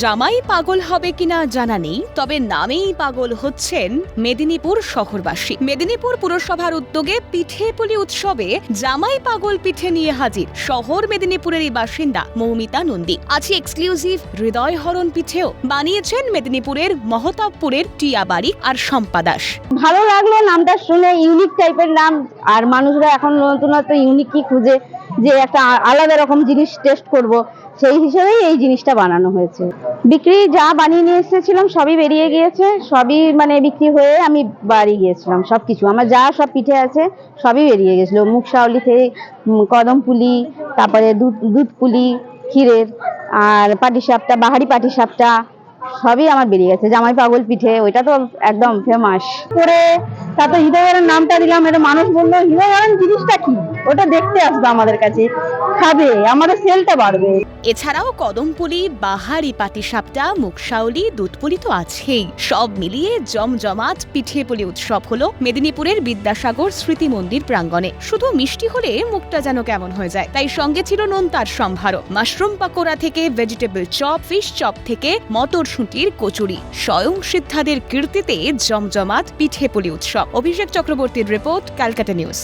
জামাই পাগল হবে কিনা জানা নেই, তবে নামেই পাগল হচ্ছেন মেদিনীপুর শহরবাসী। মেদিনীপুর পুরসভার উদ্যোগে পিঠে পুলি উৎসবে জামাই পাগল পিঠে নিয়ে হাজির শহর মেদিনীপুরেরই বাসিন্দা মৌমিতা নন্দী। আছে এক্সক্লুসিভ হৃদয় হরণ পিঠেও বানিয়েছেন মেদিনীপুরের মহতাবপুরের টিয়া বাড়ি আর শম্পা দাস। ভালো লাগল নামটা শুনে ইউনিক টাইপের নাম, আর মানুষরা এখন নতুনত্ব ইউনিক কি খুঁজে যে একটা আলাদা রকম জিনিস টেস্ট করব, সেই হিসেবেই এই জিনিসটা বানানো হয়েছে। বিক্রি যা বানিয়ে নিয়ে এসেছিলাম, সবই বেরিয়ে গিয়েছে, সবই মানে বিক্রি হয়ে আমি বাড়ি গিয়েছিলাম সব কিছু আমার যা সব পিঠে আছে, সবই বেরিয়ে গেছিল। মুখ শাওলি থেকে কদম পুলি, তারপরে দুধ দুধ পুলি, ক্ষীরের, আর পাটিসাপটা, বাহারি পাটিসাপটা সবই আমার বেরিয়ে গেছে। জামাই পাগল পিঠে, ওইটা তো একদম ফেমাস করে তারপর হৃদয়বরণ নামটা দিলাম এটা মানুষ বলল হৃদয়বরণ জিনিসটা কি? ওটা দেখতে আসবে আমাদের কাছে। খাবে আমাদের সেলটা বাড়বে। এছাড়াও কদমপুলি, বাহারি, পাটিসাপটা মুখশাওলি দুধপুলি তো আছেই। সব মিলিয়ে জমজমাট, পিঠেপুলি উৎসব হলো মেদিনীপুরের বিদ্যাসাগর স্মৃতি মন্দির প্রাঙ্গণে। শুধু মিষ্টি হলে মুখটা যেন কেমন হয়ে যায়। তাই সঙ্গে ছিল নোনতার সম্ভারও। মাশরুম পাকোড়া থেকে ভেজিটেবল চপ ফিশ চপ থেকে মটরশুঁটির কচুরি। স্বয়ং সিদ্ধাদের কীর্তিতে জমজমাট, পিঠেপুলি উৎসব। অভিষেক চক্রবর্তীর রিপোর্ট ক্যালকাটা নিউজ